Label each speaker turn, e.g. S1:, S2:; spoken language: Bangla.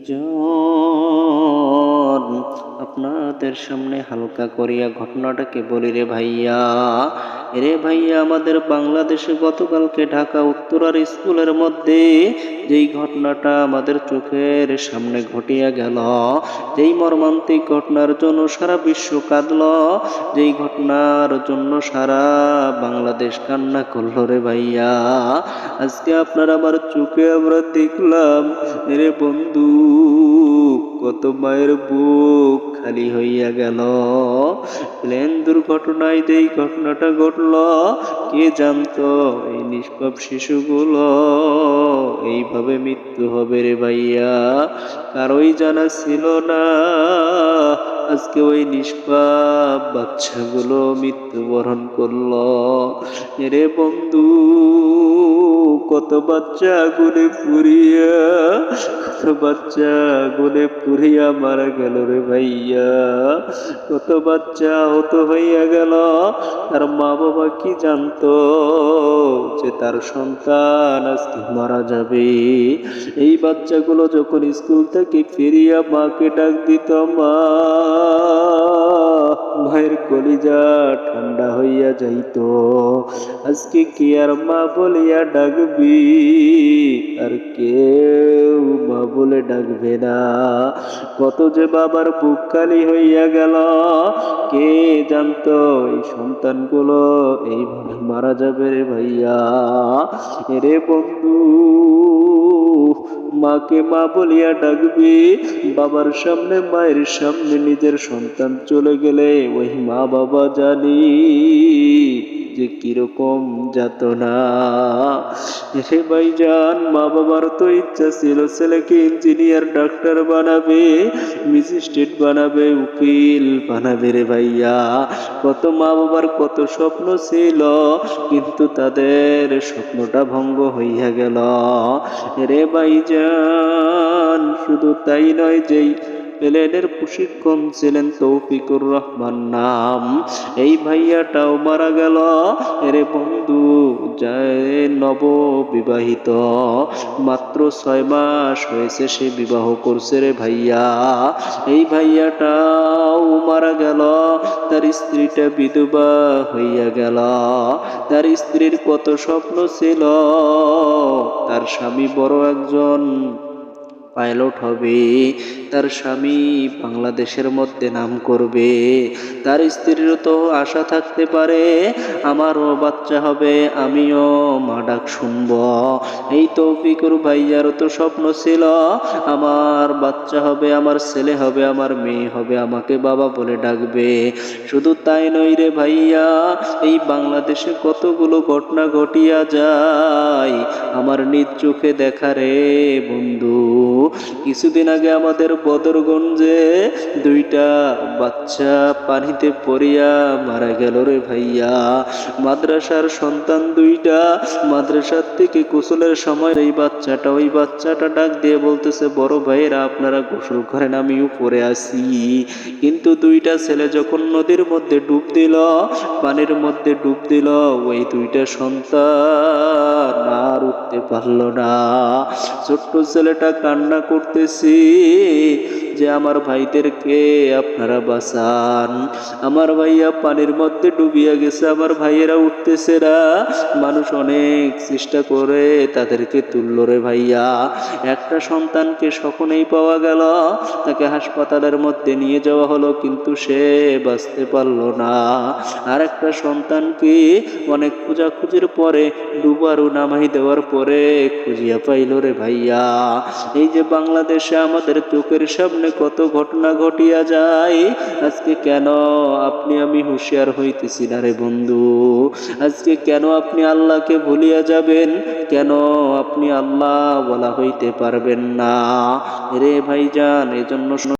S1: ভাইজন আপনাদের সামনে হালকা করিয়া ঘটনাটাকে বলি রে ভাইয়া। রে ভাইয়া, আমাদের বাংলাদেশে গতকালকে ঢাকা উত্তরার স্কুলের মধ্যে যেই ঘটনাটা আমাদের চোখের সামনে ঘটিয়া গেল, যেই মর্মান্তিক ঘটনার জন্য সারা বিশ্ব কাঁদল, যেই ঘটনার জন্য সারা বাংলাদেশ কান্না করল রে ভাইয়া। আজকে আপনার আমার চোখে আমরা দেখলাম রে বন্ধু, কত মায়ের বুক খালি হইয়া গেল। প্লেন দুর্ঘটনায় যেই ঘটনাটা ঘটল, কে জানতো এই নিষ্পাপ শিশুগুলো এইভাবে মৃত্যু হবে রে ভাইয়া? কারোই জানা ছিল না। আজকে ওই নিষ্পাপ বাচ্চাগুলো মৃত্যুবরণ করল। রে বন্ধু, কত বাচ্চা গুলে পুরিয়া কত বাচ্চা গুলে পুরিয়া মারা গেল রে ভাইয়া। কত বাচ্চা হত হইয়া গেল। তার মা বাবা কি জানতো যে তার সন্তান আজকে মারা যাবে? এই বাচ্চাগুলো যখন স্কুল থেকে ফিরিয়া মাকে ডাক দিত মা মায়ের কলিজা ঠান্ডা হইয়া যাইত। আজকে কি আর মা বলিয়া ডাকবি? আর কেউ মা বলে ডাকবে না। কত যে বাবার বুক খালি হইয়া গেল, কে জানতো এই সন্তানগুলো এইভাবে মারা যাবে রে ভাইয়া? রে বন্ধু মাকে মা বলিয়া ডাকবি। বাবার সামনে, মায়ের সামনে নিজের সন্তান চলে গেলে ওই মা বাবা জানি। যে কীরকম যাতনা। ভাইজান মা বাবার তো ইচ্ছা ছিল ছেলেকে ইঞ্জিনিয়ার ডাক্তার বানাবে ম্যাজিস্ট্রেট বানাবে, উকিল বানাবে রে ভাইয়া। কত মা বাবার কত স্বপ্ন ছিল, কিন্তু তাদের স্বপ্নটা ভঙ্গ হইয়া গেল। রে ভাইজান, শুধু তাই নয় যেই প্লেনের প্রশিক্ষণ ছিলেন তৌফিকুর রহমান নাম। এই ভাইয়াটাও মারা গেল। রে বন্ধু যায় নব বিবাহিত মাত্র ছয় মাস হয়েছে সে বিবাহ করছে রে ভাইয়া। এই ভাইয়াটাও মারা গেল। তার স্ত্রীটা বিধবা হইয়া গেল। তার স্ত্রীর কত স্বপ্ন ছিল, তার স্বামী বড় একজন পাইলট হবে। তার স্বামী বাংলাদেশের মধ্যে নাম করবে। তার স্ত্রীরও তো আশা থাকতে পারে, আমারও বাচ্চা হবে, আমিও মা ডাক শুনব। এই তৌফিকুর ভাইয়ারও তো স্বপ্ন ছিল, আমার বাচ্চা হবে, আমার ছেলে হবে, আমার মেয়ে হবে, আমাকে বাবা বলে ডাকবে। শুধু তাই নই রে ভাইয়া, এই বাংলাদেশে কতগুলো ঘটনা ঘটিয়া যায়, আমার নিজ চোখে দেখা রে বন্ধু। কিছুদিন আগে আমাদের বদরগঞ্জে দুইটা বাচ্চা পানিতে পড়িয়া মারা গেল রে ভাইয়া। মাদ্রাসার সন্তান দুইটা, মাদ্রাসার থেকে গোসলের সময় এই বাচ্চাটা, ওই বাচ্চাটা ডাক দিয়ে বলতেছে, বড় ভাইয়েরা, আপনারা গোসল করেন, আমি উপরে আসি কিন্তু দুইটা ছেলে যখন নদীর মধ্যে ডুব দিল, পানির মধ্যে ডুব দিল, ওই দুইটা সন্তান আর উঠতে পারল না। ছোট্ট ছেলেটা কান্না করতেছি। যে আমার ভাইদেরকে আপনারা বাঁচান। আমার ভাইয়া পানির মধ্যে ডুবিয়া গেছে, আমার ভাইয়েরা উঠতেছে না। মানুষ অনেক চেষ্টা করে তাদেরকে তুললো রে ভাইয়া। একটা সন্তানকে সকলেই পাওয়া গেল, তাকে হাসপাতালের মধ্যে নিয়ে যাওয়া হলো, কিন্তু সে বাঁচতে পারল না। আর একটা সন্তানকে অনেক খোঁজাখুঁজির পরে ডুবারু নামাই দেওয়ার পরে খুঁজিয়া পাইল রে ভাইয়া। এই যে বাংলাদেশে আমাদের চোখের সামনে কত ঘটনা ঘটিয়া যায়। আজকে কেন আপনি আমি হুঁশিয়ার হইতেছি না রে বন্ধু? আজকে কেন আপনি আল্লাহকে ভুলিয়া যাবেন? কেন আপনি আল্লাহ বলা হইতে পারবেন না? রে ভাইজান, এজন্য